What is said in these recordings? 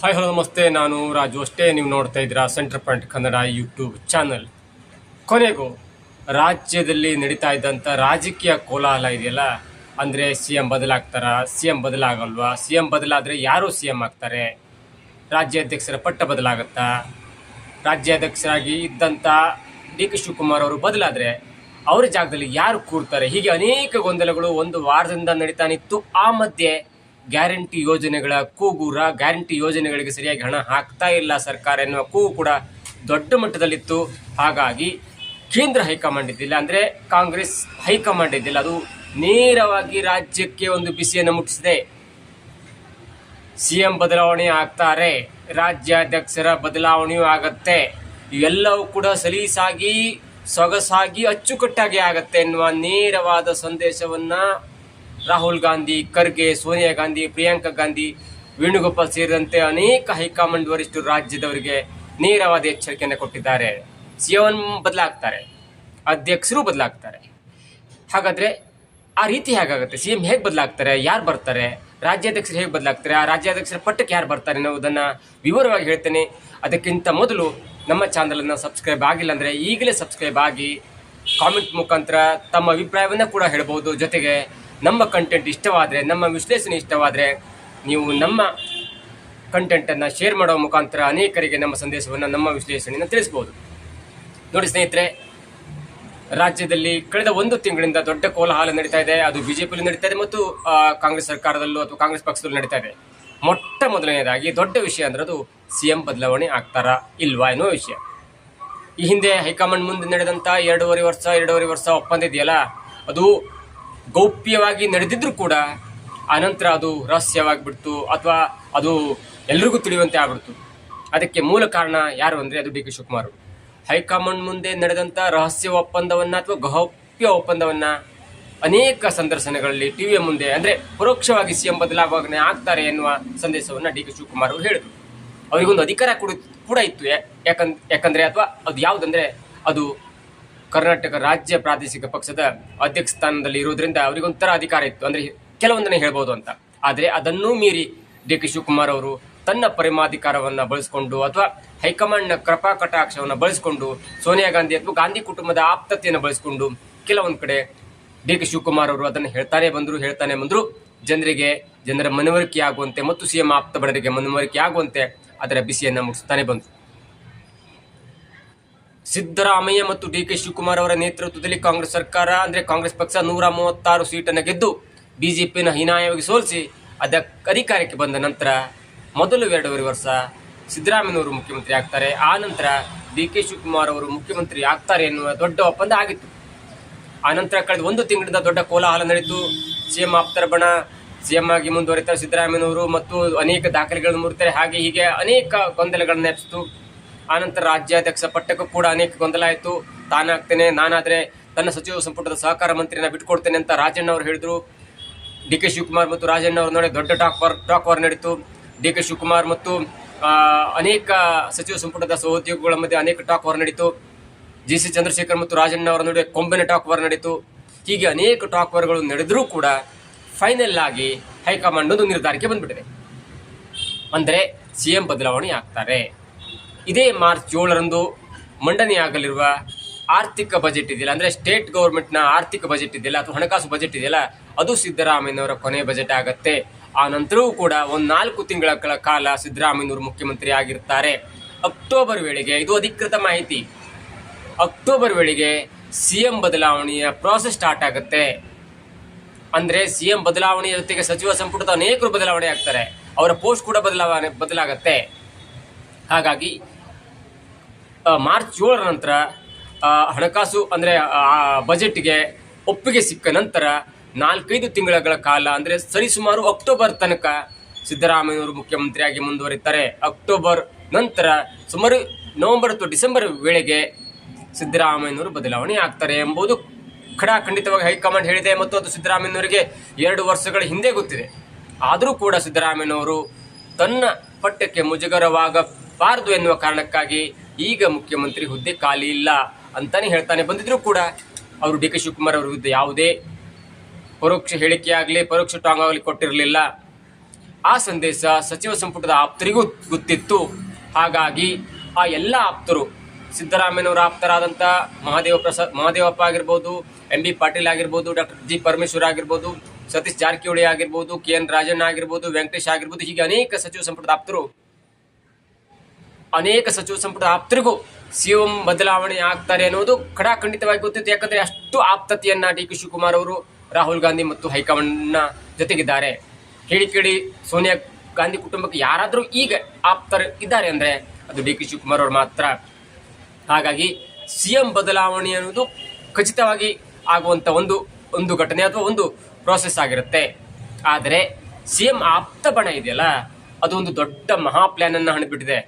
Hi hello, ನಮಸ್ತೆ. ನಾನು ರಾಜು ಅಷ್ಟೇ. ನೀವು ನೋಡ್ತಾ ಇದ್ದೀರಾ centre point Kannada YouTube channel ಕೊನೆಗೂ ರಾಜ್ಯದಲ್ಲಿ ನಡೀತಾ ಇದ್ದಂಥ ರಾಜಕೀಯ ಕೋಲಾಹಲ ಇದೆಯಲ್ಲ? ಅಂದರೆ ಸಿ ಎಂ ಬದಲಾಗ್ತಾರಾ? ಸಿ ಎಂ ಬದಲಾಗಲ್ವಾ? ಸಿ ಎಂ ಬದಲಾದರೆ ಯಾರು ಸಿ ಎಂ ಆಗ್ತಾರೆ ರಾಜ್ಯಾಧ್ಯಕ್ಷರ ಪಟ್ಟ ಬದಲಾಗುತ್ತಾ? ರಾಜ್ಯಾಧ್ಯಕ್ಷರಾಗಿ ಇದ್ದಂಥ ಡಿ ಕೆ ಶಿವಕುಮಾರ್ ಅವರು ಬದಲಾದರೆ ಅವರ ಜಾಗದಲ್ಲಿ ಯಾರು ಕೂರ್ತಾರೆ? ಹೀಗೆ ಅನೇಕ ಗೊಂದಲಗಳು ಒಂದು ವಾರದಿಂದ ನಡೀತಾನಿತ್ತು ಆ ಮಧ್ಯೆ ಗ್ಯಾರಂಟಿ ಯೋಜನೆಗಳ ಕೂಗೂರ ಗ್ಯಾರಂಟಿ ಯೋಜನೆಗಳಿಗೆ ಸರಿಯಾಗಿ ಹಣ ಹಾಕ್ತಾ ಇಲ್ಲ ಸರ್ಕಾರ ಎನ್ನುವ ಕೂಗು ಕೂಡ ದೊಡ್ಡ ಮಟ್ಟದಲ್ಲಿತ್ತು. ಹಾಗಾಗಿ ಕೇಂದ್ರ ಹೈಕಮಾಂಡ್ ಇದ್ದಿಲ್ಲ ಅಂದರೆ ಕಾಂಗ್ರೆಸ್ ಹೈಕಮಾಂಡ್ ಇದ್ದಿಲ್ಲ. ಅದು ನೇರವಾಗಿ ರಾಜ್ಯಕ್ಕೆ ಒಂದು ಬಿಸಿಯನ್ನು ಮುಟ್ಟಿಸಿದೆ. ಸಿಎಂ ಬದಲಾವಣೆ ಆಗ್ತಾರೆ, ರಾಜ್ಯಾಧ್ಯಕ್ಷರ ಬದಲಾವಣೆಯೂ ಆಗತ್ತೆ, ಇವೆಲ್ಲವೂ ಕೂಡ ಸಲೀಸಾಗಿ, ಸೊಗಸಾಗಿ, ಅಚ್ಚುಕಟ್ಟಾಗಿ ಆಗತ್ತೆ ಎನ್ನುವ ನೇರವಾದ ಸಂದೇಶವನ್ನ ರಾಹುಲ್ ಗಾಂಧಿ, ಖರ್ಗೆ, ಸೋನಿಯಾ ಗಾಂಧಿ, ಪ್ರಿಯಾಂಕಾ ಗಾಂಧಿ, ವೇಣುಗೋಪಾಲ್ ಸೇರಿದಂತೆ ಅನೇಕ ಹೈಕಮಾಂಡ್ ವರಿಷ್ಠರು ರಾಜ್ಯದವರಿಗೆ ನೇರವಾದ ಎಚ್ಚರಿಕೆಯನ್ನು ಕೊಟ್ಟಿದ್ದಾರೆ. ಸಿಎಂ ಬದಲಾಗ್ತಾರೆ. ಅಧ್ಯಕ್ಷರು ಬದಲಾಗ್ತಾರೆ. ಹಾಗಾದ್ರೆ ಆ ರೀತಿ ಹೇಗಾಗುತ್ತೆ? ಸಿ ಎಂ ಹೇಗೆ ಬದಲಾಗ್ತಾರೆ? ಯಾರು ಬರ್ತಾರೆ? ರಾಜ್ಯಾಧ್ಯಕ್ಷರು ಹೇಗೆ ಬದಲಾಗ್ತಾರೆ? ಆ ರಾಜ್ಯಾಧ್ಯಕ್ಷರ ಪಟ್ಟಕ್ಕೆ ಯಾರು ಬರ್ತಾರೆ ಅನ್ನೋದನ್ನು ವಿವರವಾಗಿ ಹೇಳ್ತೇನೆ. ಅದಕ್ಕಿಂತ ಮೊದಲು ನಮ್ಮ ಚಾನಲನ್ನು ಸಬ್ಸ್ಕ್ರೈಬ್ ಆಗಿಲ್ಲ ಅಂದರೆ ಈಗಲೇ ಸಬ್ಸ್ಕ್ರೈಬ್ ಆಗಿ ಕಾಮೆಂಟ್ ಮುಖಾಂತರ ತಮ್ಮ ಅಭಿಪ್ರಾಯವನ್ನು ಕೂಡ ಹೇಳ್ಬೋದು ಜೊತೆಗೆ ನಮ್ಮ ಕಂಟೆಂಟ್ ಇಷ್ಟವಾದರೆ, ನಮ್ಮ ವಿಶ್ಲೇಷಣೆ ಇಷ್ಟವಾದರೆ ನೀವು ನಮ್ಮ ಕಂಟೆಂಟನ್ನು ಶೇರ್ ಮಾಡೋ ಮುಖಾಂತರ ಅನೇಕರಿಗೆ ನಮ್ಮ ಸಂದೇಶವನ್ನು ನಮ್ಮ ವಿಶ್ಲೇಷಣೆಯನ್ನು ತಿಳಿಸ್ಬೋದು. ನೋಡಿ ಸ್ನೇಹಿತರೆ, ರಾಜ್ಯದಲ್ಲಿ ಕಳೆದ ಒಂದು ತಿಂಗಳಿಂದ ದೊಡ್ಡ ಕೋಲಾಹಲ ನಡೀತಾ ಇದೆ. ಅದು ಬಿಜೆಪಿಯಲ್ಲಿ ನಡೀತಾ ಇದೆ ಮತ್ತು ಕಾಂಗ್ರೆಸ್ ಸರ್ಕಾರದಲ್ಲೂ ಅಥವಾ ಕಾಂಗ್ರೆಸ್ ಪಕ್ಷದಲ್ಲೂ ನಡೀತಾ ಇದೆ. ಮೊಟ್ಟ ಮೊದಲನೇದಾಗಿ ದೊಡ್ಡ ವಿಷಯ ಅಂದ್ರೆ ಅದು ಸಿ ಎಂ ಬದಲಾವಣೆ ಆಗ್ತಾರಾ ಇಲ್ವಾ ಎನ್ನುವ ವಿಷಯ. ಈ ಹಿಂದೆ ಹೈಕಮಾಂಡ್ ಮುಂದೆ ನಡೆದಂಥ ಎರಡೂವರೆ ವರ್ಷ ಎರಡೂವರೆ ವರ್ಷ ಒಪ್ಪಂದ ಇದೆಯಲ್ಲ, ಅದು ಗೌಪ್ಯವಾಗಿ ನಡೆದಿದ್ದರೂ ಕೂಡ ಆನಂತರ ಅದು ರಹಸ್ಯವಾಗಿಬಿಡ್ತು ಅಥವಾ ಅದು ಎಲ್ರಿಗೂ ತಿಳಿಯುವಂತೆ ಆಗ್ಬಿಡ್ತು. ಅದಕ್ಕೆ ಮೂಲ ಕಾರಣ ಯಾರು ಅಂದರೆ ಅದು ಡಿ ಕೆ ಶಿವಕುಮಾರ್ ಹೈಕಮಾಂಡ್ ಮುಂದೆ ನಡೆದಂಥ ರಹಸ್ಯ ಒಪ್ಪಂದವನ್ನು ಅಥವಾ ಗೌಪ್ಯ ಒಪ್ಪಂದವನ್ನು ಅನೇಕ ಸಂದರ್ಶನಗಳಲ್ಲಿ ಟಿವಿಯ ಮುಂದೆ ಅಂದರೆ ಪರೋಕ್ಷವಾಗಿ ಸಿ ಎಂ ಬದಲಾವಣೆ ಆಗ್ತಾರೆ ಎನ್ನುವ ಸಂದೇಶವನ್ನು ಡಿ ಕೆ ಶಿವಕುಮಾರ್ ಅವರು ಹೇಳಿದರು. ಅವರಿಗೊಂದು ಅಧಿಕಾರ ಕೂಡ ಕೂಡ ಇತ್ತು, ಯಾಕಂದ್, ಯಾಕಂದರೆ ಅಥವಾ ಅದು ಯಾವುದಂದರೆ ಅದು ಕರ್ನಾಟಕ ರಾಜ್ಯ ಪ್ರಾದೇಶಿಕ ಪಕ್ಷದ ಅಧ್ಯಕ್ಷ ಸ್ಥಾನದಲ್ಲಿ ಇರೋದ್ರಿಂದ ಅವರಿಗೊಂಥರ ಅಧಿಕಾರ ಇತ್ತು. ಅಂದರೆ ಕೆಲವೊಂದನ್ನು ಹೇಳ್ಬೋದು ಅಂತ. ಆದರೆ ಅದನ್ನೂ ಮೀರಿ ಡಿ ಕೆ ಶಿವಕುಮಾರ್ ಅವರು ತನ್ನ ಪರಿಮಾಧಿಕಾರವನ್ನು ಬಳಸಿಕೊಂಡು ಅಥವಾ ಹೈಕಮಾಂಡ್ನ ಕೃಪಾ ಕಟಾಕ್ಷವನ್ನು ಬಳಸಿಕೊಂಡು ಸೋನಿಯಾ ಗಾಂಧಿ ಅಥವಾ ಗಾಂಧಿ ಕುಟುಂಬದ ಆಪ್ತತೆಯನ್ನು ಬಳಸಿಕೊಂಡು ಕೆಲವೊಂದು ಕಡೆ ಡಿ ಕೆ ಶಿವಕುಮಾರ್ ಅವರು ಅದನ್ನು ಹೇಳ್ತಾನೆ ಬಂದರು ಹೇಳ್ತಾನೆ ಬಂದರು. ಜನರಿಗೆ, ಜನರ ಮನವರಿಕೆ ಆಗುವಂತೆ ಮತ್ತು ಸಿ ಎಂ ಆಪ್ತ ಬಡರಿಗೆ ಮನವರಿಕೆ ಆಗುವಂತೆ ಅದರ ಬಿಸಿಯನ್ನು ಮುಟ್ಟಿಸ್ತಾನೆ ಬಂದರು. ಸಿದ್ದರಾಮಯ್ಯ ಮತ್ತು ಡಿ ಕೆ ಶಿವಕುಮಾರ್ ಅವರ ನೇತೃತ್ವದಲ್ಲಿ ಕಾಂಗ್ರೆಸ್ ಸರ್ಕಾರ, ಅಂದರೆ ಕಾಂಗ್ರೆಸ್ ಪಕ್ಷ ನೂರ ಮೂವತ್ತಾರು ಸೀಟನ್ನು ಗೆದ್ದು ಬಿಜೆಪಿನ ಹೀನಾಯವಾಗಿ ಸೋಲಿಸಿ ಅದಕ್ಕೆ ಅಧಿಕಾರಕ್ಕೆ ಬಂದ ನಂತರ ಮೊದಲು ಎರಡೂವರೆ ವರ್ಷ ಸಿದ್ದರಾಮಯ್ಯನವರು ಮುಖ್ಯಮಂತ್ರಿ ಆಗ್ತಾರೆ. ಆ ನಂತರ ಡಿ ಕೆ ಶಿವಕುಮಾರ್ ಅವರು ಮುಖ್ಯಮಂತ್ರಿ ಆಗ್ತಾರೆ ಎನ್ನುವ ದೊಡ್ಡ ಒಪ್ಪಂದ ಆಗಿತ್ತು. ಆ ನಂತರ ಕಳೆದ ಒಂದು ತಿಂಗಳಿಂದ ದೊಡ್ಡ ಕೋಲಾಹಲ ನಡೆಯಿತು. ಸಿಎಂ ಆಪ್ತರ ಬಣ, ಸಿಎಂ ಆಗಿ ಮುಂದುವರಿತಾರೆ ಸಿದ್ದರಾಮಯ್ಯನವರು ಮತ್ತು ಅನೇಕ ದಾಖಲೆಗಳನ್ನು ಮುರಿತಾರೆ. ಹಾಗೆ ಹೀಗೆ ಅನೇಕ ಗೊಂದಲಗಳನ್ನು ಎಬ್ಸಿತು ಆನಂತರ ರಾಜ್ಯಾಧ್ಯಕ್ಷ ಪಟ್ಟಕ್ಕೂ ಕೂಡ ಅನೇಕ ಗೊಂದಲ ಆಯಿತು ತಾನಾಗ್ತೇನೆ, ನಾನಾದರೆ ತನ್ನ ಸಚಿವ ಸಂಪುಟದ ಸಹಕಾರ ಮಂತ್ರಿನ ಬಿಟ್ಕೊಡ್ತೇನೆ ಅಂತ ರಾಜಣ್ಣ ಅವರು ಹೇಳಿದರು. ಡಿ ಕೆ ಶಿವಕುಮಾರ್ ಮತ್ತು ರಾಜಣ್ಣ ಅವ್ರ ನೋಡಿ ದೊಡ್ಡ ಟಾಕ್ ವಾರ್ ಟಾಕ್ ವಾರ್ ನಡೀತು. ಡಿ ಕೆ ಶಿವಕುಮಾರ್ ಮತ್ತು ಅನೇಕ ಸಚಿವ ಸಂಪುಟದ ಸಹೋದ್ಯೋಗಿಗಳ ಮಧ್ಯೆ ಅನೇಕ ಟಾಕ್ ವಾರ್ ನಡೀತು. ಜಿ ಸಿ ಚಂದ್ರಶೇಖರ್ ಮತ್ತು ರಾಜಣ್ಣ ಅವರ ನಡುವೆ ಕೊಂಬಿನ ಟಾಕ್ ವಾರ್ ನಡೀತು. ಹೀಗೆ ಅನೇಕ ಟಾಕ್ ವಾರ್ಗಳು ನಡೆದರೂ ಕೂಡ ಫೈನಲ್ ಆಗಿ ಹೈಕಮಾಂಡ್ ಒಂದು ನಿರ್ಧಾರಕ್ಕೆ ಬಂದ್ಬಿಟ್ಟಿದೆ. ಅಂದರೆ ಸಿ ಎಂ ಬದಲಾವಣೆ ಆಗ್ತಾರೆ ಇದೇ ಮಾರ್ಚ್ ಏಳರಂದು ಮಂಡನೆಯಾಗಲಿರುವ ಆರ್ಥಿಕ ಬಜೆಟ್ ಇದೆಯಲ್ಲ, ಅಂದರೆ ಸ್ಟೇಟ್ ಗೌರ್ಮೆಂಟ್ನ ಆರ್ಥಿಕ ಬಜೆಟ್ ಇದೆಯಲ್ಲ ಅಥವಾ ಹಣಕಾಸು ಬಜೆಟ್ ಇದೆಯಲ್ಲ, ಅದು ಸಿದ್ದರಾಮಯ್ಯನವರ ಕೊನೆ ಬಜೆಟ್ ಆಗತ್ತೆ. ಆ ನಂತರವೂ ಕೂಡ ಒಂದು ನಾಲ್ಕು ತಿಂಗಳ ಕಾಲ ಸಿದ್ದರಾಮಯ್ಯನವರು ಮುಖ್ಯಮಂತ್ರಿ ಆಗಿರ್ತಾರೆ. ಅಕ್ಟೋಬರ್ ವೇಳೆಗೆ, ಇದು ಅಧಿಕೃತ ಮಾಹಿತಿ. ಅಕ್ಟೋಬರ್ ವೇಳೆಗೆ ಸಿ ಎಂ ಬದಲಾವಣೆಯ ಪ್ರಾಸೆಸ್ ಸ್ಟಾರ್ಟ್ ಆಗುತ್ತೆ. ಅಂದರೆ ಸಿ ಎಂ ಬದಲಾವಣೆಯ ಜೊತೆಗೆ ಸಚಿವ ಸಂಪುಟದ ಅನೇಕರು ಬದಲಾವಣೆ ಆಗ್ತಾರೆ. ಅವರ ಪೋಸ್ಟ್ ಕೂಡ ಬದಲಾವಣೆ, ಬದಲಾಗತ್ತೆ. ಹಾಗಾಗಿ ಮಾರ್ಚ್ ಏಳರ ನಂತರ ಹಣಕಾಸು ಅಂದರೆ ಬಜೆಟ್ಗೆ ಒಪ್ಪಿಗೆ ಸಿಕ್ಕ ನಂತರ ನಾಲ್ಕೈದು ತಿಂಗಳ ಕಾಲ, ಅಂದರೆ ಸರಿಸುಮಾರು ಅಕ್ಟೋಬರ್ ತನಕ ಸಿದ್ದರಾಮಯ್ಯವರು ಮುಖ್ಯಮಂತ್ರಿಯಾಗಿ ಮುಂದುವರಿತಾರೆ. ಅಕ್ಟೋಬರ್ ನಂತರ ಸುಮಾರು ನವೆಂಬರ್ ಅಥವಾ ಡಿಸೆಂಬರ್ ವೇಳೆಗೆ ಸಿದ್ದರಾಮಯ್ಯನವರು ಬದಲಾವಣೆ ಆಗ್ತಾರೆ ಎಂಬುದು ಖಡಾಖಂಡಿತವಾಗಿ ಹೈಕಮಾಂಡ್ ಹೇಳಿದೆ ಮತ್ತು ಅದು ಸಿದ್ದರಾಮಯ್ಯನವರಿಗೆ ಎರಡು ವರ್ಷಗಳ ಹಿಂದೆ ಗೊತ್ತಿದೆ. ಆದರೂ ಕೂಡ ಸಿದ್ದರಾಮಯ್ಯನವರು ತನ್ನ ಪಟ್ಟಕ್ಕೆ ಮುಜುಗರವಾಗಬಾರದು ಎನ್ನುವ ಕಾರಣಕ್ಕಾಗಿ ಈಗ ಮುಖ್ಯಮಂತ್ರಿ ಹುದ್ದೆ ಖಾಲಿ ಇಲ್ಲ ಅಂತಾನೆ ಹೇಳ್ತಾನೆ. ಬಂದಿದ್ರು ಕೂಡ ಅವರು ಡಿ ಕೆ ಶಿವಕುಮಾರ್ ಅವರ ವಿರುದ್ಧ ಯಾವುದೇ ಪರೋಕ್ಷ ಹೇಳಿಕೆ ಆಗಲಿ, ಪರೋಕ್ಷ ಟಾಂಗ್ ಆಗಲಿ ಕೊಟ್ಟಿರಲಿಲ್ಲ. ಆ ಸಂದೇಶ ಸಚಿವ ಸಂಪುಟದ ಆಪ್ತರಿಗೂ ಗೊತ್ತಿತ್ತು. ಹಾಗಾಗಿ ಆ ಎಲ್ಲ ಆಪ್ತರು, ಸಿದ್ದರಾಮಯ್ಯನವರ ಆಪ್ತರಾದಂಥ ಮಹಾದೇವ ಪ್ರಸಾದ್, ಮಹಾದೇವಪ್ಪ ಆಗಿರ್ಬೋದು, ಎಂ ಬಿ ಪಾಟೀಲ್ ಆಗಿರ್ಬೋದು, ಡಾಕ್ಟರ್ ಜಿ ಪರಮೇಶ್ವರ್ ಆಗಿರ್ಬೋದು, ಸತೀಶ್ ಜಾರಕಿಹೊಳಿ ಆಗಿರ್ಬೋದು, ಕೆ ಎನ್ ರಾಜಣ್ಣ ಆಗಿರ್ಬೋದು, ವೆಂಕಟೇಶ್ ಆಗಿರ್ಬೋದು, ಹೀಗೆ ಅನೇಕ ಸಚಿವ ಸಂಪುಟದ ಆಪ್ತರು ಅನೇಕ ಸಚಿವ ಸಂಪುಟದ ಆಪ್ತರಿಗೂ ಸಿ ಎಂ ಬದಲಾವಣೆ ಆಗ್ತಾರೆ ಅನ್ನೋದು ಖಡಾಖಂಡಿತವಾಗಿ ಗೊತ್ತಿತ್ತು. ಯಾಕಂದರೆ ಅಷ್ಟು ಆಪ್ತತೆಯನ್ನ ಡಿ ಕೆ ಶಿವಕುಮಾರ್ ಅವರು, ರಾಹುಲ್ ಗಾಂಧಿ ಮತ್ತು ಹೈಕಮಾಂಡ್ನ ಜೊತೆಗಿದ್ದಾರೆ. ಕೇಳಿ ಕೇಳಿ ಸೋನಿಯಾ ಗಾಂಧಿ ಕುಟುಂಬಕ್ಕೆ ಯಾರಾದರೂ ಈಗ ಆಪ್ತರು ಇದ್ದಾರೆ ಅಂದ್ರೆ ಅದು ಡಿ ಕೆ ಶಿವಕುಮಾರ್ ಅವರು ಮಾತ್ರ. ಹಾಗಾಗಿ ಸಿ ಎಂ ಬದಲಾವಣೆ ಅನ್ನೋದು ಖಚಿತವಾಗಿ ಆಗುವಂತ ಒಂದು ಒಂದು ಘಟನೆ ಅಥವಾ ಒಂದು ಪ್ರೋಸೆಸ್ ಆಗಿರುತ್ತೆ. ಆದರೆ ಸಿಎಂ ಆಪ್ತ ಬಣ ಇದೆಯಲ್ಲ, ಅದು ಒಂದು ದೊಡ್ಡ ಮಹಾ ಪ್ಲ್ಯಾನನ್ನು ಹಣಿಬಿಟ್ಟಿದೆ.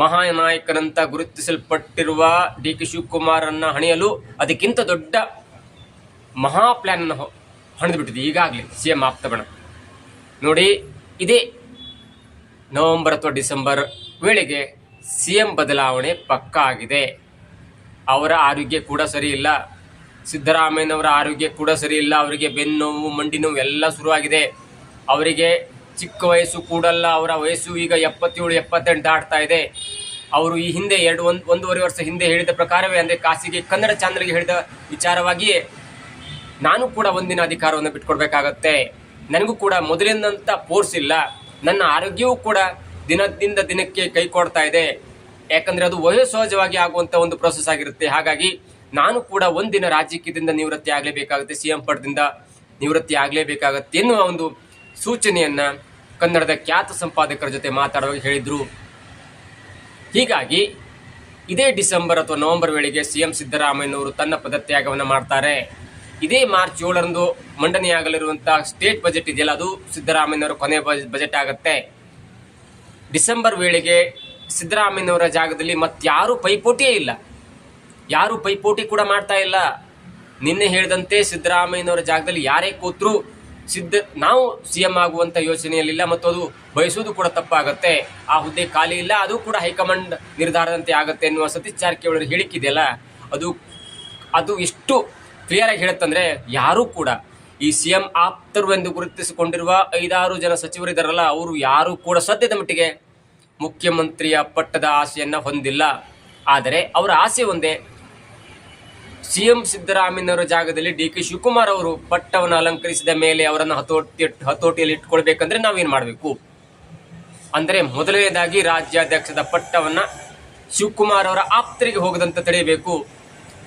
ಮಹಾನಾಯಕನಂತ ಗುರುತಿಸಲ್ಪಟ್ಟಿರುವ ಡಿ ಕೆ ಶಿವಕುಮಾರನ್ನು ಹಣಿಯಲು ಅದಕ್ಕಿಂತ ದೊಡ್ಡ ಮಹಾ ಪ್ಲಾನ್ ಅನ್ನು ಹಣಿದ್ಬಿಟ್ಟಿದೆ. ಈಗಾಗಲೇ ಸಿಎಂ ಆಪ್ತ ಬಣ ನೋಡಿ, ಇದೇ ನವೆಂಬರ್ ಅಥವಾ ಡಿಸೆಂಬರ್ ವೇಳೆಗೆ ಸಿಎಂ ಬದಲಾವಣೆ ಪಕ್ಕಾ ಆಗಿದೆ. ಅವರ ಆರೋಗ್ಯ ಕೂಡ ಸರಿಯಿಲ್ಲ ಸಿದ್ದರಾಮಯ್ಯನವರ ಆರೋಗ್ಯ ಕೂಡ ಸರಿಯಿಲ್ಲ ಅವರಿಗೆ ಬೆನ್ನು ನೋವು ಮಂಡಿ ನೋವು ಎಲ್ಲ ಶುರುವಾಗಿದೆ. ಅವರಿಗೆ ಚಿಕ್ಕ ವಯಸ್ಸು ಕೂಡಲ್ಲ, ಅವರ ವಯಸ್ಸು ಈಗ ಎಪ್ಪತ್ತೇಳು, ಎಪ್ಪತ್ತೆಂಟು ದಾಟ್ತಾ ಇದೆ. ಅವರು ಈ ಹಿಂದೆ ಎರಡು, ಒಂದು, ಒಂದೂವರೆ ವರ್ಷ ಹಿಂದೆ ಹೇಳಿದ ಪ್ರಕಾರವೇ, ಅಂದರೆ ಖಾಸಗಿ ಕನ್ನಡ ಚಾನಲ್ಗೆ ಹೇಳಿದ ವಿಚಾರವಾಗಿಯೇ ನಾನು ಕೂಡ ಒಂದಿನ ಅಧಿಕಾರವನ್ನು ಬಿಟ್ಕೊಡ್ಬೇಕಾಗತ್ತೆ. ನನಗೂ ಕೂಡ ಮೊದಲಿನಂಥ ಫೋರ್ಸ್ ಇಲ್ಲ. ನನ್ನ ಆರೋಗ್ಯವೂ ಕೂಡ ದಿನದಿಂದ ದಿನಕ್ಕೆ ಕೈ ಕೊಡ್ತಾ ಇದೆ. ಯಾಕಂದರೆ ಅದು ವಯೋಸಹಜವಾಗಿ ಆಗುವಂಥ ಒಂದು ಪ್ರೊಸೆಸ್ ಆಗಿರುತ್ತೆ. ಹಾಗಾಗಿ ನಾನು ಕೂಡ ಒಂದಿನ ರಾಜಕೀಯದಿಂದ ನಿವೃತ್ತಿ ಆಗಲೇಬೇಕಾಗುತ್ತೆ ಸಿ ಎಂ ಪಟ್ಟದಿಂದ ನಿವೃತ್ತಿ ಆಗಲೇಬೇಕಾಗತ್ತೆ ಎನ್ನುವ ಒಂದು ಸೂಚನೆಯನ್ನ ಕನ್ನಡದ ಖ್ಯಾತ ಸಂಪಾದಕರ ಜೊತೆ ಮಾತಾಡುವಾಗ ಹೇಳಿದ್ರು. ಹೀಗಾಗಿ ಇದೇ ಡಿಸೆಂಬರ್ ಅಥವಾ ನವೆಂಬರ್ ವೇಳೆಗೆ ಸಿಎಂ ಸಿದ್ದರಾಮಯ್ಯನವರು ತನ್ನ ಪದತ್ಯಾಗವನ್ನು ಮಾಡ್ತಾರೆ. ಇದೇ ಮಾರ್ಚ್ ಏಳರಂದು ಮಂಡನೆಯಾಗಲಿರುವಂತಹ ಸ್ಟೇಟ್ ಬಜೆಟ್ ಇದೆಯಲ್ಲ, ಅದು ಸಿದ್ದರಾಮಯ್ಯನವರ ಕೊನೆ ಬಜೆಟ್ ಆಗುತ್ತೆ. ಡಿಸೆಂಬರ್ ವೇಳೆಗೆ ಸಿದ್ದರಾಮಯ್ಯನವರ ಜಾಗದಲ್ಲಿ ಮತ್ತಾರೂ ಪೈಪೋಟಿಯೇ ಇಲ್ಲ. ಯಾರು ಪೈಪೋಟಿ ಕೂಡ ಮಾಡ್ತಾ ಇಲ್ಲ. ನಿನ್ನೆ ಹೇಳಿದಂತೆ ಸಿದ್ದರಾಮಯ್ಯನವರ ಜಾಗದಲ್ಲಿ ಯಾರೇ ಕೂತ್ರು ಸಿದ್ಧ ನಾವು ಸಿ ಎಂ ಆಗುವಂಥ ಯೋಚನೆಯಲ್ಲಿಲ್ಲ ಮತ್ತು ಅದು ಬಯಸುವುದು ಕೂಡ ತಪ್ಪಾಗುತ್ತೆ. ಆ ಹುದ್ದೆ ಖಾಲಿ ಇಲ್ಲ, ಅದು ಕೂಡ ಹೈಕಮಾಂಡ್ ನಿರ್ಧಾರದಂತೆ ಆಗುತ್ತೆ ಎನ್ನುವ ಸತೀಶ್ ಜಾರಕಿಹೊಳಿ ಹೇಳಿಕ್ಕಿದೆಯಲ್ಲ ಅದು ಅದು ಎಷ್ಟು ಕ್ಲಿಯರ್ ಆಗಿ ಹೇಳುತ್ತಂದ್ರೆ ಯಾರೂ ಕೂಡ ಈ ಸಿ ಎಂ ಆಪ್ತರು ಎಂದು ಗುರುತಿಸಿಕೊಂಡಿರುವ ಐದಾರು ಜನ ಸಚಿವರಿದ್ದಾರಲ್ಲ ಅವರು ಯಾರು ಕೂಡ ಸದ್ಯದ ಮಟ್ಟಿಗೆ ಮುಖ್ಯಮಂತ್ರಿಯ ಪಟ್ಟದ ಆಸೆಯನ್ನು ಹೊಂದಿಲ್ಲ. ಆದರೆ ಅವರ ಆಸೆ ಒಂದೇ ಸಿಎಂ ಸಿದ್ದರಾಮಯ್ಯನವರ ಜಾಗದಲ್ಲಿ ಡಿ ಕೆ ಶಿವಕುಮಾರ್ ಅವರು ಪಟ್ಟವನ್ನು ಅಲಂಕರಿಸಿದ ಮೇಲೆ ಅವರನ್ನು ಹತೋಟಿ ಹತೋಟಿಯಲ್ಲಿ ಇಟ್ಕೊಳ್ಬೇಕಂದ್ರೆ ನಾವೇನು ಮಾಡಬೇಕು? ಅಂದರೆ ಮೊದಲನೇದಾಗಿ ರಾಜ್ಯಾಧ್ಯಕ್ಷದ ಪಟ್ಟವನ್ನ ಶಿವಕುಮಾರ್ ಅವರ ಆಪ್ತರಿಗೆ ಹೋಗದಂತೆ ತಡೆಯಬೇಕು.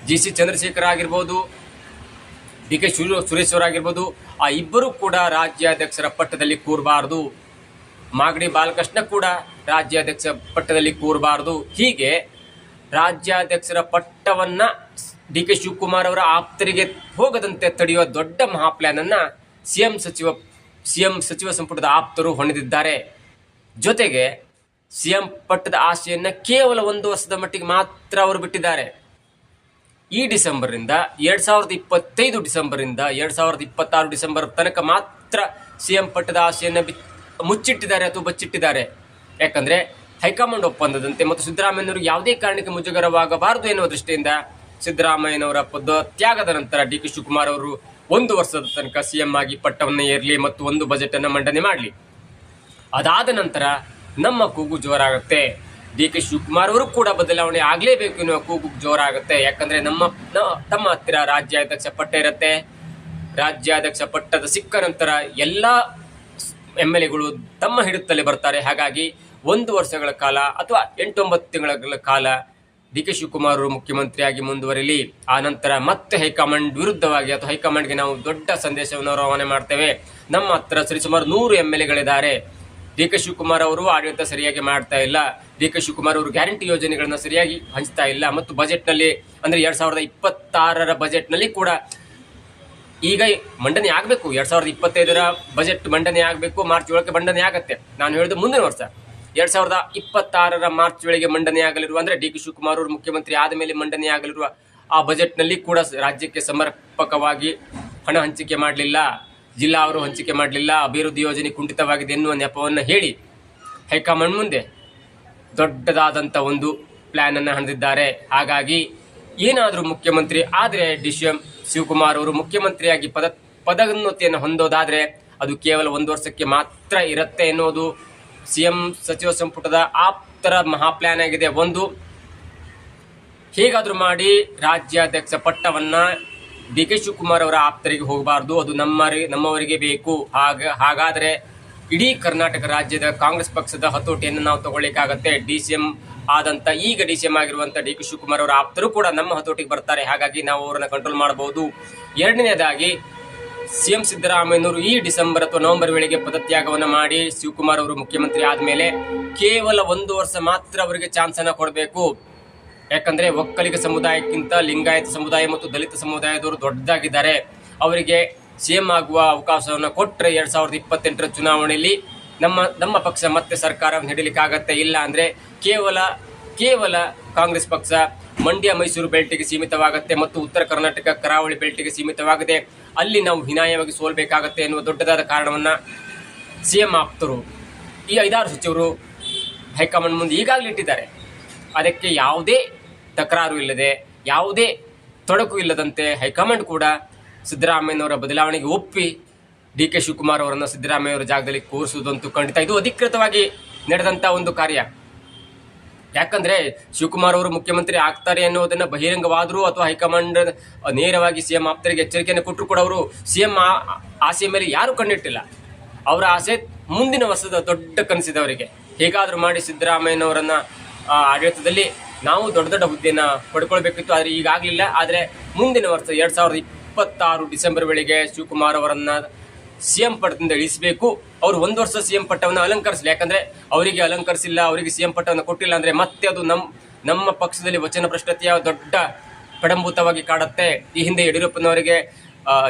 ಜಿ ಸಿ ಚಂದ್ರಶೇಖರ್ ಆಗಿರ್ಬೋದು, ಡಿ ಕೆ ಸುರೇಶ್ ಅವರಾಗಿರ್ಬೋದು ಆ ಇಬ್ಬರು ಕೂಡ ರಾಜ್ಯಾಧ್ಯಕ್ಷರ ಪಟ್ಟದಲ್ಲಿ ಕೂರಬಾರದು. ಮಾಗಡಿ ಬಾಲಕೃಷ್ಣ ಕೂಡ ರಾಜ್ಯಾಧ್ಯಕ್ಷ ಪಟ್ಟದಲ್ಲಿ ಕೂರಬಾರದು. ಹೀಗೆ ರಾಜ್ಯಾಧ್ಯಕ್ಷರ ಪಟ್ಟವನ್ನ ಡಿ ಕೆ ಶಿವಕುಮಾರ್ ಅವರ ಆಪ್ತರಿಗೆ ಹೋಗದಂತೆ ತಡೆಯುವ ದೊಡ್ಡ ಮಹಾಪ್ಲಾನ್ ಅನ್ನ ಸಿಎಂ ಸಚಿವ ಸಿಎಂ ಸಚಿವ ಸಂಪುಟದ ಆಪ್ತರು ಹೊಣೆದಿದ್ದಾರೆ ಜೊತೆಗೆ ಸಿಎಂ ಪಟ್ಟದ ಆಸೆಯನ್ನು ಕೇವಲ ಒಂದು ವರ್ಷದ ಮಟ್ಟಿಗೆ ಮಾತ್ರ ಅವರು ಬಿಟ್ಟಿದ್ದಾರೆ. ಈ ಡಿಸೆಂಬರ್ನಿಂದ ಎರಡು ಸಾವಿರದ ಇಪ್ಪತ್ತೈದು ಡಿಸೆಂಬರಿಂದ ಎರಡು ಸಾವಿರದ ಇಪ್ಪತ್ತಾರು ಡಿಸೆಂಬರ್ ತನಕ ಮಾತ್ರ ಸಿಎಂ ಪಟ್ಟದ ಆಸೆಯನ್ನು ಬಿ, ಮುಚ್ಚಿಟ್ಟಿದ್ದಾರೆ ಅಥವಾ ಬಚ್ಚಿಟ್ಟಿದ್ದಾರೆ. ಯಾಕಂದ್ರೆ ಹೈಕಮಾಂಡ್ ಒಪ್ಪಂದದಂತೆ ಮತ್ತು ಸಿದ್ದರಾಮಯ್ಯನವರು ಯಾವುದೇ ಕಾರಣಕ್ಕೆ ಮುಜುಗರವಾಗಬಾರದು ಎನ್ನುವ ದೃಷ್ಟಿಯಿಂದ ಸಿದ್ದರಾಮಯ್ಯನವರ ಪದ ತ್ಯಾಗದ ನಂತರ ಡಿ ಕೆ ಶಿವಕುಮಾರ್ ಅವರು ಒಂದು ವರ್ಷದ ತನಕ ಸಿಎಂ ಆಗಿ ಪಟ್ಟವನ್ನು ಏರಲಿ ಮತ್ತು ಒಂದು ಬಜೆಟ್ ಅನ್ನು ಮಂಡನೆ ಮಾಡಲಿ. ಅದಾದ ನಂತರ ನಮ್ಮ ಕೂಗು ಜೋರಾಗುತ್ತೆ. ಡಿ ಕೆ ಶಿವಕುಮಾರ್ ಅವರು ಕೂಡ ಬದಲಾವಣೆ ಆಗಲೇಬೇಕು ಎನ್ನುವ ಕೂಗು ಜೋರಾಗುತ್ತೆ. ಯಾಕಂದ್ರೆ ನಮ್ಮ ತಮ್ಮ ಹತ್ತಿರ ರಾಜ್ಯಾಧ್ಯಕ್ಷ ಪಟ್ಟ ಇರುತ್ತೆ. ರಾಜ್ಯಾಧ್ಯಕ್ಷ ಪಟ್ಟದ ಸಿಕ್ಕ ನಂತರ ಎಲ್ಲ ಎಂ ಎಲ್ ಎಗಳು ತಮ್ಮ ಹಿಡಿತಲ್ಲಿ ಬರ್ತಾರೆ. ಹಾಗಾಗಿ ಒಂದು ವರ್ಷಗಳ ಕಾಲ ಅಥವಾ ಎಂಟೊಂಬತ್ತು ತಿಂಗಳ ಕಾಲ ಡಿ ಕೆ ಶಿವಕುಮಾರ್ ಅವರು ಮುಖ್ಯಮಂತ್ರಿಯಾಗಿ ಮುಂದುವರಿಲಿ, ಆ ನಂತರ ಮತ್ತೆ ಹೈಕಮಾಂಡ್ ವಿರುದ್ಧವಾಗಿ ಅಥವಾ ಹೈಕಮಾಂಡ್ಗೆ ನಾವು ದೊಡ್ಡ ಸಂದೇಶವನ್ನು ರವಾನೆ ಮಾಡ್ತೇವೆ. ನಮ್ಮ ಹತ್ರ ಸರಿಸುಮಾರು ನೂರು ಎಂ ಎಲ್ ಎಗಳಿದ್ದಾರೆ ಡಿ ಕೆ ಶಿವಕುಮಾರ್ ಅವರು ಆಡಳಿತ ಸರಿಯಾಗಿ ಮಾಡ್ತಾ ಇಲ್ಲ. ಡಿ ಕೆ ಶಿವಕುಮಾರ್ ಅವರು ಗ್ಯಾರಂಟಿ ಯೋಜನೆಗಳನ್ನು ಸರಿಯಾಗಿ ಹಂಚ್ತಾ ಇಲ್ಲ. ಮತ್ತು ಬಜೆಟ್ನಲ್ಲಿ, ಅಂದ್ರೆ ಎರಡು ಸಾವಿರದ ಇಪ್ಪತ್ತಾರರ ಬಜೆಟ್ನಲ್ಲಿ ಕೂಡ ಈಗ ಮಂಡನೆ ಆಗಬೇಕು. ಎರಡು ಸಾವಿರದ ಇಪ್ಪತ್ತೈದರ ಬಜೆಟ್ ಮಂಡನೆ ಆಗಬೇಕು. ಮಾರ್ಚ್ ಏಳಕ್ಕೆ ಮಂಡನೆ ಆಗುತ್ತೆ. ನಾನು ಹೇಳಿದ ಮುಂದಿನ ವರ್ಷ. ಎರಡ್ ಸಾವಿರದ ಇಪ್ಪತ್ತಾರರ ಮಾರ್ಚ್ ವೇಳೆಗೆ ಮಂಡನೆ ಆಗಲಿರುವ ಅಂದ್ರೆ ಡಿ ಕೆ ಶಿವಕುಮಾರ್ ಅವರು ಮುಖ್ಯಮಂತ್ರಿ ಆದ ಮೇಲೆ ಮಂಡನೆ ಆಗಲಿರುವ ಆ ಬಜೆಟ್ನಲ್ಲಿ ಕೂಡ ರಾಜ್ಯಕ್ಕೆ ಸಮರ್ಪಕವಾಗಿ ಹಣ ಹಂಚಿಕೆ ಮಾಡಲಿಲ್ಲ, ಜಿಲ್ಲಾ ಅವರು ಹಂಚಿಕೆ ಮಾಡಲಿಲ್ಲ, ಅಭಿವೃದ್ಧಿ ಯೋಜನೆ ಕುಂಠಿತವಾಗಿದೆ ಎನ್ನುವ ನೆಪವನ್ನು ಹೇಳಿ ಹೈಕಮಾಂಡ್ ಮುಂದೆ ದೊಡ್ಡದಾದಂಥ ಒಂದು ಪ್ಲಾನ್ ಅನ್ನು ಹಣಿದಿದ್ದಾರೆ ಹಾಗಾಗಿ ಏನಾದರೂ ಮುಖ್ಯಮಂತ್ರಿ ಆದರೆ ಡಿ ಸಿ ಎಂ ಶಿವಕುಮಾರ್ ಅವರು ಮುಖ್ಯಮಂತ್ರಿಯಾಗಿ ಪದ ಪದೋನ್ನತಿಯನ್ನು ಹೊಂದೋದಾದ್ರೆ ಅದು ಕೇವಲ ಒಂದು ವರ್ಷಕ್ಕೆ ಮಾತ್ರ ಇರುತ್ತೆ ಎನ್ನುವುದು ಸಿ ಎಂ ಸಚಿವ ಸಂಪುಟದ ಆಪ್ತರ ಮಹಾ ಪ್ಲಾನ್ ಆಗಿದೆ. ಒಂದು, ಹೇಗಾದರೂ ಮಾಡಿ ರಾಜ್ಯಾಧ್ಯಕ್ಷ ಪಟ್ಟವನ್ನ ಡಿ ಕೆ ಶಿವಕುಮಾರ್ ಅವರ ಆಪ್ತರಿಗೆ ಹೋಗಬಾರ್ದು. ಅದು ನಮ್ಮ ನಮ್ಮವರಿಗೆ ಬೇಕು. ಹಾಗ, ಹಾಗಾದರೆ ಇಡೀ ಕರ್ನಾಟಕ ರಾಜ್ಯದ ಕಾಂಗ್ರೆಸ್ ಪಕ್ಷದ ಹತೋಟಿಯನ್ನು ನಾವು ತಗೊಳ್ಳಿಕ್ಕಾಗತ್ತೆ. ಡಿ ಸಿ ಎಂ ಆದಂತ, ಈಗ ಡಿ ಸಿ ಎಂ ಆಗಿರುವಂತ ಡಿ ಕೆ ಶಿವಕುಮಾರ್ ಅವರ ಆಪ್ತರು ಕೂಡ ನಮ್ಮ ಹತೋಟಿಗೆ ಬರ್ತಾರೆ. ಹಾಗಾಗಿ ನಾವು ಅವರನ್ನ ಕಂಟ್ರೋಲ್ ಮಾಡಬಹುದು. ಎರಡನೇದಾಗಿ ಸಿಎಂ ಸಿದ್ದರಾಮಯ್ಯನವರು ಈ ಡಿಸೆಂಬರ್ ಅಥವಾ ನವೆಂಬರ್ ವೇಳೆಗೆ ಪದತ್ಯಾಗವನ್ನು ಮಾಡಿ ಶಿವಕುಮಾರ್ ಅವರು ಮುಖ್ಯಮಂತ್ರಿ ಆದಮೇಲೆ ಕೇವಲ ಒಂದು ವರ್ಷ ಮಾತ್ರ ಅವರಿಗೆ ಚಾನ್ಸ್ ಅನ್ನ ಕೊಡಬೇಕು. ಯಾಕಂದ್ರೆ ಒಕ್ಕಲಿಗ ಸಮುದಾಯಕ್ಕಿಂತ ಲಿಂಗಾಯತ ಸಮುದಾಯ ಮತ್ತು ದಲಿತ ಸಮುದಾಯದವರು ದೊಡ್ಡದಾಗಿದ್ದಾರೆ. ಅವರಿಗೆ ಸಿಎಂ ಆಗುವ ಅವಕಾಶವನ್ನು ಕೊಟ್ಟರೆ ಎರಡ್ ಸಾವಿರದ ಇಪ್ಪತ್ತೆಂಟರ ಚುನಾವಣೆಯಲ್ಲಿ ನಮ್ಮ ನಮ್ಮ ಪಕ್ಷ ಮತ್ತೆ ಸರ್ಕಾರವನ್ನು ಹಿಡಿಲಿಕ್ಕಾಗತ್ತೆ. ಇಲ್ಲ ಅಂದ್ರೆ ಕೇವಲ ಕೇವಲ ಕಾಂಗ್ರೆಸ್ ಪಕ್ಷ ಮಂಡ್ಯ ಮೈಸೂರು ಬೆಲ್ಟಿಗೆ ಸೀಮಿತವಾಗುತ್ತೆ ಮತ್ತು ಉತ್ತರ ಕರ್ನಾಟಕ ಕರಾವಳಿ ಬೆಲ್ಟಿಗೆ ಸೀಮಿತವಾಗದೆ ಅಲ್ಲಿ ನಾವು ಹೀನಾಯವಾಗಿ ಸೋಲ್ಬೇಕಾಗತ್ತೆ ಎನ್ನುವ ದೊಡ್ಡದಾದ ಕಾರಣವನ್ನ ಸಿಎಂ ಆಪ್ತರು, ಈ ಐದಾರು ಸಚಿವರು ಹೈಕಮಾಂಡ್ ಮುಂದೆ ಈಗಾಗಲೇ ಇಟ್ಟಿದ್ದಾರೆ. ಅದಕ್ಕೆ ಯಾವುದೇ ತಕರಾರು ಇಲ್ಲದೆ, ಯಾವುದೇ ತೊಡಕು ಇಲ್ಲದಂತೆ ಹೈಕಮಾಂಡ್ ಕೂಡ ಸಿದ್ದರಾಮಯ್ಯನವರ ಬದಲಾವಣೆಗೆ ಒಪ್ಪಿ ಡಿ ಕೆ ಶಿವಕುಮಾರ್ ಅವರನ್ನು ಸಿದ್ದರಾಮಯ್ಯವರ ಜಾಗದಲ್ಲಿ ಕೂರಿಸುವುದಂತೂ ಖಂಡಿತ. ಇದು ಅಧಿಕೃತವಾಗಿ ನಡೆದಂಥ ಒಂದು ಕಾರ್ಯ. ಯಾಕಂದ್ರೆ ಶಿವಕುಮಾರ್ ಅವರು ಮುಖ್ಯಮಂತ್ರಿ ಆಗ್ತಾರೆ ಅನ್ನೋದನ್ನ ಬಹಿರಂಗವಾದರೂ ಅಥವಾ ಹೈಕಮಾಂಡ್ ನೇರವಾಗಿ ಸಿಎಂ ಆಪ್ತರಿಗೆ ಎಚ್ಚರಿಕೆಯನ್ನು ಕೊಟ್ಟರು ಕೂಡ ಅವರು ಸಿಎಂ ಆಸೆ ಮೇಲೆ ಯಾರು ಕಣ್ಣಿಟ್ಟಿಲ್ಲ. ಅವರ ಆಸೆ ಮುಂದಿನ ವರ್ಷದ ದೊಡ್ಡ ಕನಸಿದವರಿಗೆ ಹೇಗಾದರೂ ಮಾಡಿ ಸಿದ್ದರಾಮಯ್ಯನವರನ್ನ ಆಡಳಿತದಲ್ಲಿ ನಾವು ದೊಡ್ಡ ದೊಡ್ಡ ಹುದ್ದೆಯನ್ನು ಪಡ್ಕೊಳ್ಬೇಕಿತ್ತು. ಆದರೆ ಈಗಾಗಲಿಲ್ಲ ಆದರೆ ಮುಂದಿನ ವರ್ಷ ಎರಡ್ ಸಾವಿರದ ಇಪ್ಪತ್ತಾರು ಡಿಸೆಂಬರ್ ವೇಳೆಗೆ ಶಿವಕುಮಾರ್ ಅವರನ್ನ ಸಿಎಂ ಪಟ್ಟದಿಂದ ಇಳಿಸಬೇಕು. ಅವರು ಒಂದು ವರ್ಷ ಸಿ ಎಂ ಪಟ್ಟವನ್ನು ಅಲಂಕರಿಸಲಿ. ಯಾಕಂದ್ರೆ ಅವರಿಗೆ ಅಲಂಕರಿಸಿಲ್ಲ, ಅವರಿಗೆ ಸಿಎಂ ಪಟ್ಟವನ್ನು ಕೊಟ್ಟಿಲ್ಲ ಅಂದ್ರೆ ಮತ್ತೆ ಅದು ನಮ್ಮ ನಮ್ಮ ಪಕ್ಷದಲ್ಲಿ ವಚನ ಭ್ರಷ್ಟತೆಯ ದೊಡ್ಡ ಕಡಂಭೂತವಾಗಿ ಕಾಡುತ್ತೆ. ಈ ಹಿಂದೆ ಯಡಿಯೂರಪ್ಪನವರಿಗೆ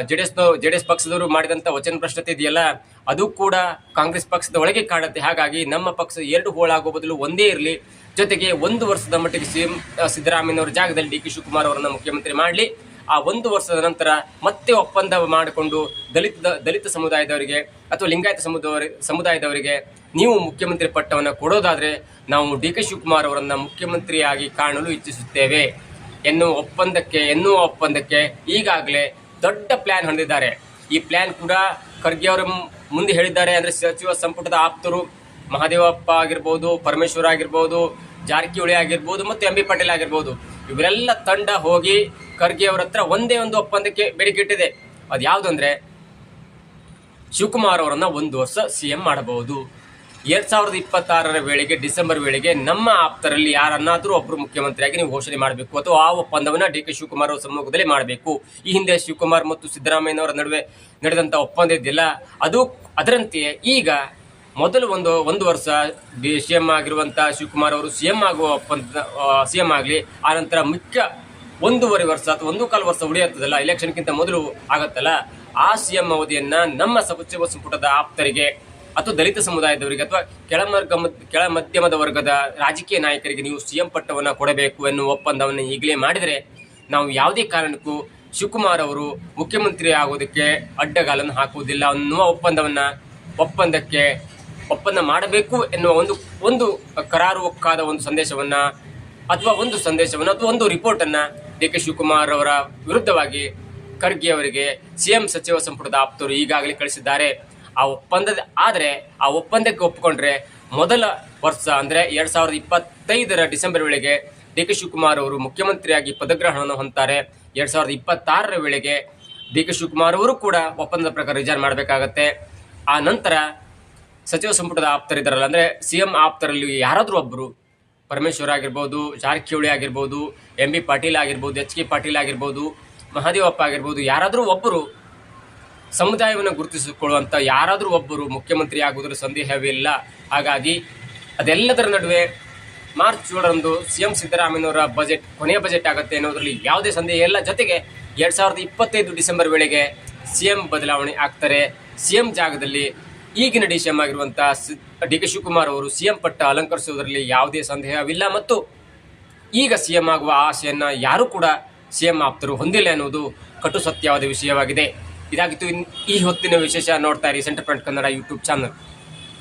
ಜೆಡಿಎಸ್ ಜೆಡಿಎಸ್ ಪಕ್ಷದವರು ಮಾಡಿದಂತ ವಚನ ಭ್ರಷ್ಟತೆ ಇದೆಯಲ್ಲ, ಅದು ಕೂಡ ಕಾಂಗ್ರೆಸ್ ಪಕ್ಷದ ಒಳಗೆ ಕಾಡುತ್ತೆ. ಹಾಗಾಗಿ ನಮ್ಮ ಪಕ್ಷ ಎರಡು ಹೋಳಾಗುವ ಬದಲು ಒಂದೇ ಇರಲಿ. ಜೊತೆಗೆ ಒಂದು ವರ್ಷದ ಮಟ್ಟಿಗೆ ಸಿಎಂ ಸಿದ್ದರಾಮಯ್ಯನವರ ಜಾಗದಲ್ಲಿ ಡಿ ಕೆ ಶಿವಕುಮಾರ್ ಅವರನ್ನ ಮುಖ್ಯಮಂತ್ರಿ ಮಾಡಲಿ. ಆ ಒಂದು ವರ್ಷದ ನಂತರ ಮತ್ತೆ ಒಪ್ಪಂದ ಮಾಡಿಕೊಂಡು ದಲಿತ ದಲಿತ ಸಮುದಾಯದವರಿಗೆ ಅಥವಾ ಲಿಂಗಾಯತ ಸಮುದಾಯ ಸಮುದಾಯದವರಿಗೆ ನೀವು ಮುಖ್ಯಮಂತ್ರಿ ಪಟ್ಟವನ್ನು ಕೊಡೋದಾದರೆ ನಾವು ಡಿ ಕೆ ಶಿವಕುಮಾರ್ ಅವರನ್ನು ಮುಖ್ಯಮಂತ್ರಿಯಾಗಿ ಕಾಣಲು ಇಚ್ಛಿಸುತ್ತೇವೆ ಎನ್ನುವ ಒಪ್ಪಂದಕ್ಕೆ ಎನ್ನುವ ಒಪ್ಪಂದಕ್ಕೆ ಈಗಾಗಲೇ ದೊಡ್ಡ ಪ್ಲ್ಯಾನ್ ಹೊಂದಿದ್ದಾರೆ. ಈ ಪ್ಲ್ಯಾನ್ ಕೂಡ ಖರ್ಗೆ ಅವರು ಮುಂದೆ ಹೇಳಿದ್ದಾರೆ ಅಂದರೆ ಸಚಿವ ಸಂಪುಟದ ಆಪ್ತರು ಮಹಾದೇವಪ್ಪ ಆಗಿರ್ಬೋದು, ಪರಮೇಶ್ವರ್ ಆಗಿರ್ಬೋದು, ಜಾರಕಿಹೊಳಿ ಆಗಿರ್ಬೋದು, ಮತ್ತು ಎಂ ಬಿ ಪಾಟೀಲ್ ಆಗಿರ್ಬೋದು. ಇವರೆಲ್ಲ ತಂಡ ಹೋಗಿ ಖರ್ಗೆ ಅವರ ಹತ್ರ ಒಂದೇ ಒಂದು ಒಪ್ಪಂದಕ್ಕೆ ಬೇಡಿಕೆ ಇಟ್ಟಿದೆ. ಅದು ಯಾವುದಂದ್ರೆ ಶಿವಕುಮಾರ್ ಅವರನ್ನು ಒಂದು ವರ್ಷ ಸಿಎಂ ಮಾಡಬಹುದು. ಎರಡ್ ಸಾವಿರದ ಇಪ್ಪತ್ತಾರರ ವೇಳೆಗೆ, ಡಿಸೆಂಬರ್ ವೇಳೆಗೆ ನಮ್ಮ ಆಪ್ತರಲ್ಲಿ ಯಾರನ್ನಾದರೂ ಒಬ್ಬರು ಮುಖ್ಯಮಂತ್ರಿಯಾಗಿ ನೀವು ಘೋಷಣೆ ಮಾಡಬೇಕು ಅಥವಾ ಆ ಒಪ್ಪಂದವನ್ನ ಡಿ ಕೆ ಶಿವಕುಮಾರ್ ಅವರ ಸಮ್ಮುಖದಲ್ಲಿ ಮಾಡಬೇಕು. ಈ ಹಿಂದೆ ಶಿವಕುಮಾರ್ ಮತ್ತು ಸಿದ್ದರಾಮಯ್ಯನವರ ನಡುವೆ ನಡೆದಂತ ಒಪ್ಪಂದ ಇದ್ದಿಲ್ಲ. ಅದು ಅದರಂತೆಯೇ ಈಗ ಮೊದಲು ಒಂದು ಒಂದು ವರ್ಷ ಡಿ ಸಿ ಎಂ ಆಗಿರುವಂಥ ಶಿವಕುಮಾರ್ ಅವರು ಸಿಎಂ ಆಗುವ ಒಪ್ಪಂದ ಸಿಎಂ ಆಗಲಿ ಆನಂತರ ಮುಖ್ಯ ಒಂದೂವರೆ ವರ್ಷ ಅಥವಾ ಒಂದು ಕಾಲು ವರ್ಷ ಉಳಿಯುತ್ತದಲ್ಲ? ಎಲೆಕ್ಷನ್ಗಿಂತ ಮೊದಲು ಆಗತ್ತಲ್ಲ? ಆ ಸಿಎಂ ಅವಧಿಯನ್ನ ನಮ್ಮ ಸಚಿವ ಸಂಪುಟದ ಆಪ್ತರಿಗೆ ಅಥವಾ ದಲಿತ ಸಮುದಾಯದವರಿಗೆ ಅಥವಾ ಕೆಳಮರ್ಗ ಕೆಳ ಮಧ್ಯಮದ ವರ್ಗದ ರಾಜಕೀಯ ನಾಯಕರಿಗೆ ನೀವು ಸಿಎಂ ಪಟ್ಟವನ್ನ ಕೊಡಬೇಕು ಎನ್ನುವ ಒಪ್ಪಂದವನ್ನು ಈಗಲೇ ಮಾಡಿದರೆ ನಾವು ಯಾವುದೇ ಕಾರಣಕ್ಕೂ ಶಿವಕುಮಾರ್ ಅವರು ಮುಖ್ಯಮಂತ್ರಿ ಆಗೋದಕ್ಕೆ ಅಡ್ಡಗಾಲನ್ನು ಹಾಕುವುದಿಲ್ಲ ಅನ್ನುವ ಒಪ್ಪಂದವನ್ನ, ಒಪ್ಪಂದಕ್ಕೆ ಒಪ್ಪಂದ ಮಾಡಬೇಕು ಎನ್ನುವ ಒಂದು ಒಂದು ಕರಾರುವಕ್ಕಾದ ಒಂದು ಸಂದೇಶವನ್ನ ಅಥವಾ ಒಂದು ಸಂದೇಶವನ್ನು ಅಥವಾ ಒಂದು ರಿಪೋರ್ಟನ್ನು ಡಿ ಕೆ ಶಿವಕುಮಾರ್ ಅವರ ವಿರುದ್ಧವಾಗಿ ಖರ್ಗೆ ಅವರಿಗೆ ಸಿಎಂ ಸಚಿವ ಸಂಪುಟದ ಆಪ್ತರು ಈಗಾಗಲೇ ಕಳಿಸಿದ್ದಾರೆ. ಆ ಒಪ್ಪಂದದ, ಆದರೆ ಆ ಒಪ್ಪಂದಕ್ಕೆ ಒಪ್ಪಿಕೊಂಡ್ರೆ ಮೊದಲ ವರ್ಷ, ಅಂದರೆ ಎರಡು ಸಾವಿರದ ಇಪ್ಪತ್ತೈದರ ಡಿಸೆಂಬರ್ ವೇಳೆಗೆ ಡಿ ಕೆ ಶಿವಕುಮಾರ್ ಅವರು ಮುಖ್ಯಮಂತ್ರಿಯಾಗಿ ಪದಗ್ರಹಣವನ್ನು ಹೊಂದ್ತಾರೆ ಎರಡು ಸಾವಿರದ ಇಪ್ಪತ್ತಾರರ ವೇಳೆಗೆ ಡಿ ಕೆ ಶಿವಕುಮಾರ್ ಅವರು ಕೂಡ ಒಪ್ಪಂದದ ಪ್ರಕಾರ ರಿಜೈನ್ ಮಾಡಬೇಕಾಗತ್ತೆ. ಆ ನಂತರ ಸಚಿವ ಸಂಪುಟದ ಆಪ್ತರಿದ್ದಾರಲ್ಲ, ಅಂದರೆ ಸಿ ಎಂ ಆಪ್ತರಲ್ಲಿ ಯಾರಾದರೂ ಒಬ್ಬರು ಪರಮೇಶ್ವರ್ ಆಗಿರ್ಬೋದು, ಜಾರಕಿಹೊಳಿ ಆಗಿರ್ಬೋದು ಎಂ ಬಿ ಪಾಟೀಲ್ ಆಗಿರ್ಬೋದು ಎಚ್ ಕೆ ಪಾಟೀಲ್ ಆಗಿರ್ಬೋದು, ಮಹಾದೇವಪ್ಪ ಆಗಿರ್ಬೋದು, ಯಾರಾದರೂ ಒಬ್ಬರು ಸಮುದಾಯವನ್ನು ಗುರುತಿಸಿಕೊಳ್ಳುವಂಥ ಯಾರಾದರೂ ಒಬ್ಬರು ಮುಖ್ಯಮಂತ್ರಿ ಆಗುವುದರ ಸಂದೇಹವಿಲ್ಲ. ಹಾಗಾಗಿ ಅದೆಲ್ಲದರ ನಡುವೆ ಮಾರ್ಚ್ ಏಳರಂದು ಸಿಎಂ ಸಿದ್ದರಾಮಯ್ಯನವರ ಬಜೆಟ್, ಕೊನೆಯ ಬಜೆಟ್ ಆಗುತ್ತೆ ಅನ್ನೋದರಲ್ಲಿ ಯಾವುದೇ ಸಂದೇಹ ಇಲ್ಲ. ಜೊತೆಗೆ ಎರಡು ಸಾವಿರದ ಇಪ್ಪತ್ತೈದು ಡಿಸೆಂಬರ್ ವೇಳೆಗೆ ಸಿಎಂ ಬದಲಾವಣೆ ಆಗ್ತಾರೆ. ಸಿಎಂ ಜಾಗದಲ್ಲಿ ಈಗಿನ ಡಿ ಸಿ ಆಗಿರುವಂತಹ ಡಿ ಕೆ ಶಿವಕುಮಾರ್ ಅವರು ಸಿಎಂ ಪಟ್ಟ ಅಲಂಕರಿಸುವುದರಲ್ಲಿ ಯಾವುದೇ ಸಂದೇಹವಿಲ್ಲ ಮತ್ತು ಈಗ ಸಿಎಂ ಆಗುವ ಆಸೆಯನ್ನು ಯಾರೂ ಕೂಡ ಸಿಎಂ ಆಪ್ತರು ಹೊಂದಿಲ್ಲ ಎನ್ನುವುದು ಕಟು ಸತ್ಯವಾದ ವಿಷಯವಾಗಿದೆ. ಇದಾಗಿತ್ತು ಈ ಹೊತ್ತಿನ ವಿಶೇಷ ನೋಡ್ತಾ ಇರಿ centre point Kannada YouTube channel.